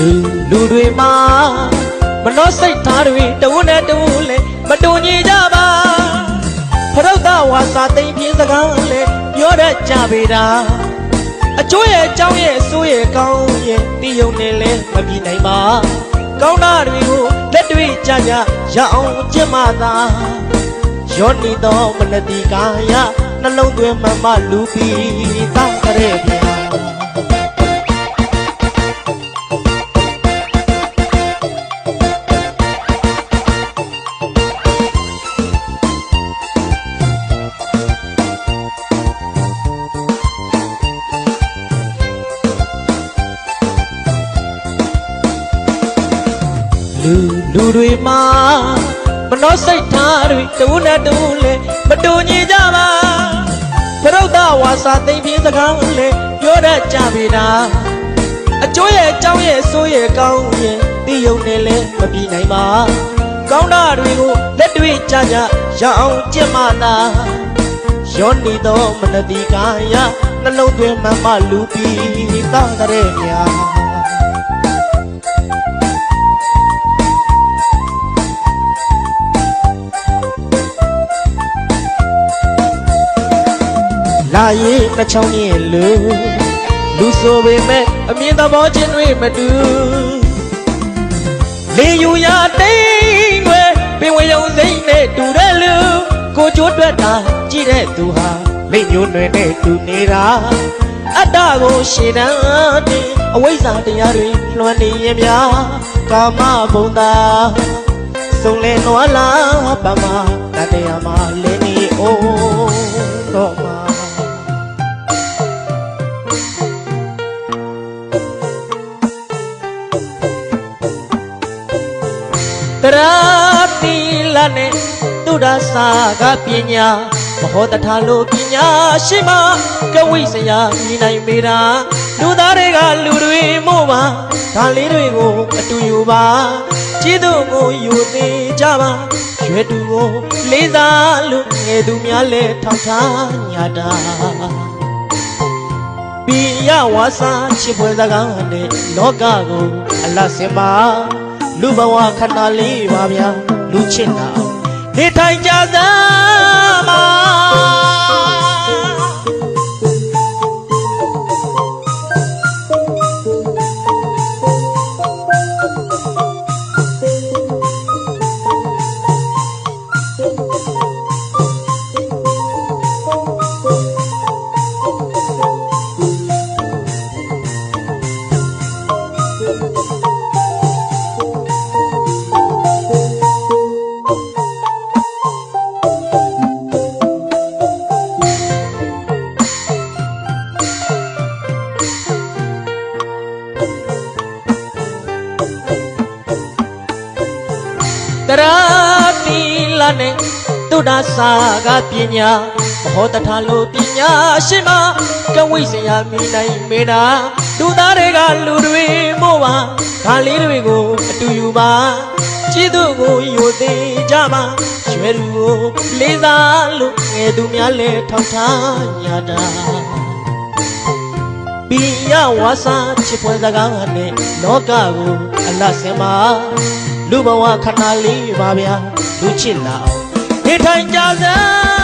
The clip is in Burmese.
လူလူတွေမှာမနှောစိတ်ထားတွေတဝန်းနဲ့တဝန်းလဲမတူညီကြပါဖရုတ်တဝါစာသိမ့်ပြင်းစကားလဲပြောတတ်ကြပေတာအကျိုးရဲ့အကြောင်းရဲ့အဆိုးရဲ့ကောင်းရဲ့တိယုံနဲ့လဲမပြနိုင်ပါကောင်းတာတွေကိုလက်တွေ့ကြကြရအောင်ကျင့်မှသာယောနီတော်မနတိကာယနှလုံးသွင်းမှမှလူပြီးတော လူလူတွေမှာမနှောစိတ်ထားတွေတူနဲ့တူလဲမတူညီကြပါသရုတ်တဝါစာသိမ့်ပြင်းစကားလဲပြောတတ်ကြပေတာအကျိုးရဲ့အကြောင်းရဲ့အဆိုးရဲ့ကောင်းရဲ့သိယုံနဲ့လဲမပြီးနိုင်ပါကောင်းတာတွေကိုလက်တွေ့ကြကြရအောင်ကျင့်မှသာယောနီတော်မနတိကာယနှလုံးသွင်းမှမှလူပြီးတောင်းတဲ့မြာ လာရေးတစ်ချောင်းရင်လူလူဆိုပေမဲ့အမြင်သဘောချင်းတွေမတူလေယူရတိန်ွယ်ပင်ဝယုံစိမ့်နဲ့တူတဲ့လူကိုချိုးတွက်တာကြည့်တဲ့သူဟာမိညိုးနွယ်နဲ့တူနေတာအတ္တကိုရှေတန်းတင်အဝိဇ္ဇာတရားတွေလွှမ်းနေရင်များကာမဘုံသာစုံလဲနွားလာပမာတတရားမှာလဲနေအိုးတော့မှာတ တိလနဲ့သုဒ္ဓစာကပညာမဟောတထာလိုပညာရှိမကဝိစရာမြင်နိုင်ပေတာလူသားတွေကလူတွေမို့ပါဒါလေးတွေကိုအတူယူပါကျေးဇူးကိုယူသေးကြပါရွယ်တူကိုလေးစားလို့ငယ်သူများလဲထောက်ထားညာတာပိယဝါစာချစ်ပွဲစကားနဲ့လောကကိုအလတ်စင်ပါ လူဘဝခဏလေးပါဗျာလူချစ်တာနေထိုင်ကြစမ်းပါ တရာတိလနဲ့သုဒ္ဓစာကပညာမဟောတထာလိုပညာရှိမကဝိစရာမိနိုင်မေတာလူသားတွေကလူတွေမို့ပါဒါလေးတွေကိုအတူယူပါကျေးဇူးကိုယူသေးကြပါရွယ်သူကိုလေးစားလို့ငယ်သူများလဲထောက်ထားညာတာပိယဝါစာချစ်ပွဲစကားနဲ့လောကကိုအလတ်စင်ပါ လူဘဝခဏလေးပါဗျာလူချစ်လာအောင်နေထိုင်ကြစမ်း